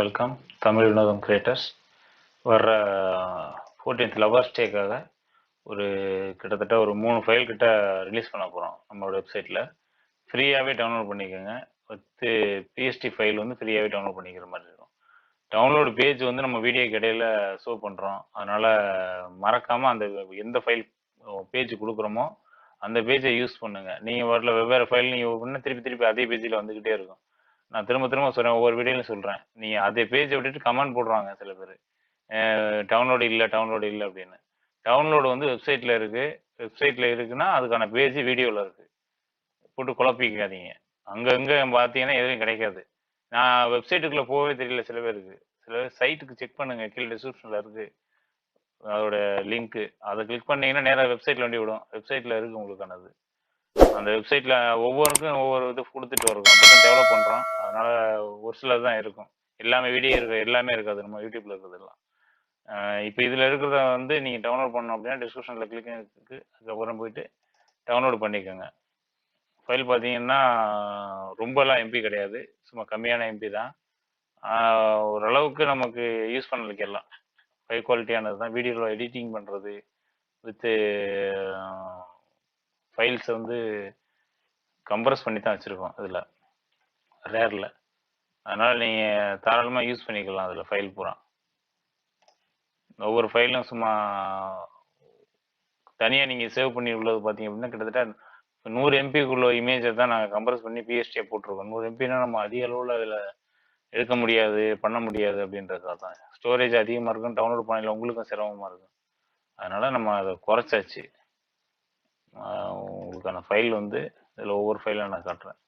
Welcome Tamil Vinotham creators வர்ற fourteenth lovers டேக்காக ஒரு கிட்டத்தட்ட ஒரு மூணு ஃபைல் கிட்ட ரிலீஸ் பண்ண போகிறோம் நம்மளோட வெப்சைட்டில் ஃப்ரீயாகவே டவுன்லோட் பண்ணிக்கோங்க. வித்து பிஎஸ்டி ஃபைல் வந்து ஃப்ரீயாகவே டவுன்லோட் பண்ணிக்கிற மாதிரி இருக்கும். டவுன்லோடு பேஜ் வந்து நம்ம வீடியோக்கு இடையில ஷோ பண்ணுறோம் அதனால் மறக்காமல் அந்த எந்த ஃபைல் பேஜ் கொடுக்குறோமோ அந்த பேஜை யூஸ் பண்ணுங்கள் நீங்கள் வரல வெவ்வேறு ஃபைல் நீங்கள் பண்ணால் திருப்பி திருப்பி அதே பேஜில் வந்துக்கிட்டே இருக்கும். நான் திரும்ப திரும்ப சொல்கிறேன் ஒவ்வொரு வீடியோலையும் சொல்கிறேன் நீங்கள் அதே பேஜை விட்டுட்டு கமெண்ட் போடுறாங்க சில பேர். டவுன்லோடு இல்லை டவுன்லோடு இல்லை அப்படின்னு. டவுன்லோடு வந்து வெப்சைட்டில் இருக்குது வெப்சைட்டில் இருக்குன்னா அதுக்கான பேஜ் வீடியோவில் இருக்குது போட்டு குழப்பிக்காதீங்க. அங்கங்கே பார்த்தீங்கன்னா எதுவும் கிடைக்காது. நான் வெப்சைட்டுக்குள்ளே போகவே தெரியல சில பேருக்கு. சில பேர் சைட்டுக்கு செக் பண்ணுங்க. கீழே டிஸ்கிரிப்ஷனில் இருக்குது அதோட லிங்க்கு அதை கிளிக் பண்ணீங்கன்னா நேராக வெப்சைட்டில் வண்டி விடும் வெப்சைட்டில் இருக்குது உங்களுக்கானது. அந்த வெப்சைட்டில் ஒவ்வொருக்கும் ஒவ்வொரு இது கொடுத்துட்டு வரும் அப்போ தான் டெவலப் பண்ணுறோம் அதனால் ஒரு சிலது தான் இருக்கும். எல்லாமே வீடியோ இருக்கு எல்லாமே இருக்காது. நம்ம யூடியூப்பில் இருக்கிறதெல்லாம். இப்போ இதில் இருக்கிறத வந்து நீங்கள் டவுன்லோட் பண்ணோம் அப்படின்னா டிஸ்கிரிப்ஷனில் கிளிக் அதுக்கப்புறம் போயிட்டு டவுன்லோட் பண்ணிக்கோங்க. ஃபைல் பார்த்தீங்கன்னா ரொம்பலாம் எம்பி கிடையாது. சும்மா கம்மியான எம்பி தான். ஓரளவுக்கு நமக்கு யூஸ் பண்ணலுக்கு எல்லாம். ஹை குவாலிட்டியானது தான் வீடியோவில் எடிட்டிங் பண்ணுறது வித்து ஃபைல்ஸ் வந்து கம்ப்ரஸ் பண்ணி தான் வச்சுருக்கோம் அதில். ரேரில் அதனால் நீங்கள் தாராளமாக யூஸ் பண்ணிக்கலாம் அதில் ஃபைல் பூரா. ஒவ்வொரு ஃபைலும் சும்மா தனியாக நீங்கள் சேவ் பண்ணி உள்ளது பார்த்தீங்க அப்படின்னா கிட்டத்தட்ட நூறு எம்பிக்குள்ள இமேஜை தான் நாங்கள் கம்ப்ரஸ் பண்ணி பிஎஸ்டியை போட்டிருக்கோம். நூறு எம்பினா நம்ம அதிக அளவில் அதில் எடுக்க முடியாது பண்ண முடியாது அப்படின்றதுக்காக தான். ஸ்டோரேஜ் அதிகமாக இருக்கும் டவுன்லோட் பண்ணல உங்களுக்கும் சிரமமாக இருக்கும். அதனால் நம்ம அதை குறைச்சாச்சு. உங்களுக்கான ஃபைல் வந்து இதில் ஒவ்வொரு ஃபைலும் நான் காட்டுறேன்.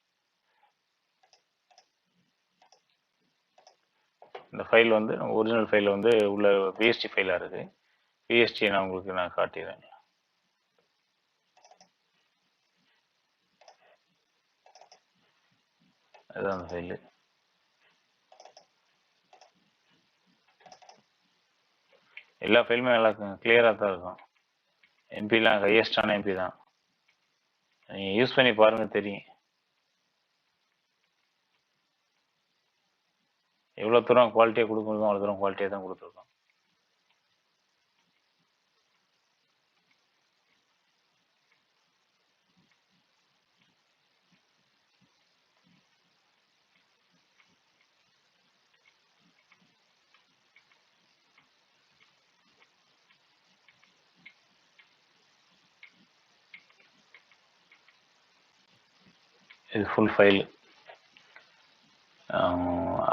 இந்த ஃபைல் வந்து ஒரிஜினல் ஃபைல் வந்து உள்ள பிஎஸ்டி ஃபைலாக இருக்குது பிஎஸ்டி நான் உங்களுக்கு நான் காட்டிடுறேன். அதுதான் அந்த ஃபைலு எல்லா ஃபைலுமே நல்லா கிளியராக தான் இருக்கும். எம்பிலாம் ஹையஸ்டான எம்பி தான். நீங்கள் யூஸ் பண்ணி பாருங்கள் தெரியும். எவ்வளோ தூரம் குவாலிட்டியாக கொடுக்க முடியுமோ அவ்வளோ தூரம் குவாலிட்டியாக தான் கொடுத்துருக்கோம். இது ஃபுல் ஃபைல்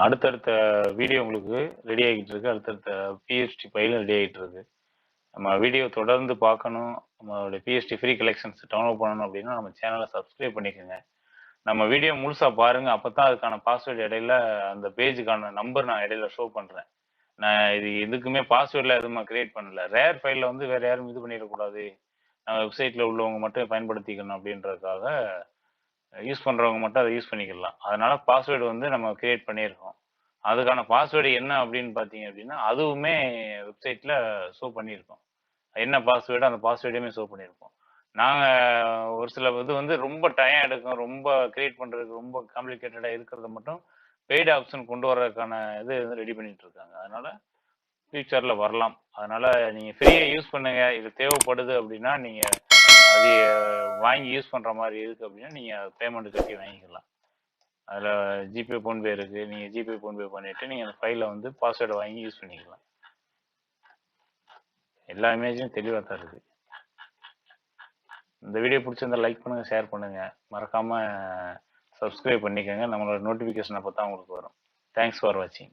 அடுத்தடுத்த வீடியோ உங்களுக்கு ரெடி ஆகிட்டு இருக்கு. அடுத்தடுத்த பிஹெச்டி ஃபைலும் ரெடி ஆகிட்டு இருக்கு. நம்ம வீடியோ தொடர்ந்து பார்க்கணும். நம்மளுடைய பிஹெச்டி ஃப்ரீ கலெக்ஷன்ஸ் டவுன்லோட் பண்ணணும் அப்படின்னா நம்ம சேனலை சப்ஸ்கிரைப் பண்ணிக்கோங்க. நம்ம வீடியோ முழுசாக பாருங்கள் அப்போ தான் அதுக்கான பாஸ்வேர்டு இடையில அந்த பேஜுக்கான நம்பர் நான் இடையில ஷோ பண்ணுறேன் நான் இது எதுக்குமே பாஸ்வேர்டில் எதுவுமே கிரியேட் பண்ணல. ரேர் ஃபைலில் வந்து வேறு யாரும் இது பண்ணிடக்கூடாது. நம்ம வெப்சைட்டில் உள்ளவங்க மட்டும் பயன்படுத்திக்கணும் அப்படின்றதுக்காக யூஸ் பண்ணுறவங்க மட்டும் அதை யூஸ் பண்ணிக்கலாம். அதனால பாஸ்வேர்டு வந்து நம்ம கிரியேட் பண்ணியிருக்கோம். அதுக்கான பாஸ்வேர்டு என்ன அப்படின்னு பார்த்தீங்க அப்படின்னா அதுவுமே வெப்சைட்டில் ஷோ பண்ணியிருக்கோம். என்ன பாஸ்வேர்டு அந்த பாஸ்வேர்டையுமே ஷோ பண்ணியிருக்கோம். நாங்கள் ஒரு சில இது வந்து ரொம்ப டைம் எடுக்கும் ரொம்ப கிரியேட் பண்ணுறதுக்கு ரொம்ப காம்ப்ளிகேட்டடாக இருக்கிறத மட்டும் பெய்டு ஆப்ஷன் கொண்டு வர்றதுக்கான இது வந்து ரெடி பண்ணிட்டு இருக்காங்க. அதனால ஃபியூச்சரில் வரலாம். அதனால நீங்கள் ஃப்ரீயாக யூஸ் பண்ணுங்க. இது தேவைப்படுது அப்படின்னா நீங்கள் அது வாங்கி யூஸ் பண்ணுற மாதிரி இருக்குது அப்படின்னா நீங்கள் பேமெண்ட் கட்டி வாங்கிக்கலாம். அதில் ஜிபே ஃபோன்பே இருக்குது நீங்கள் ஜிபே ஃபோன்பே பண்ணிவிட்டு நீங்கள் அந்த ஃபைலை வந்து பாஸ்வேர்டை வாங்கி யூஸ் பண்ணிக்கலாம். எல்லா இமேஜும் தெளிவாக தான் இருக்குது இந்த வீடியோ பிடிச்சிருந்தா லைக் பண்ணுங்கள் ஷேர் பண்ணுங்கள் மறக்காமல் சப்ஸ்கிரைப் பண்ணிக்கோங்க. நம்மளோட நோட்டிஃபிகேஷன் அப்போ தான் உங்களுக்கு வரும். தேங்க்ஸ் ஃபார் வாட்சிங்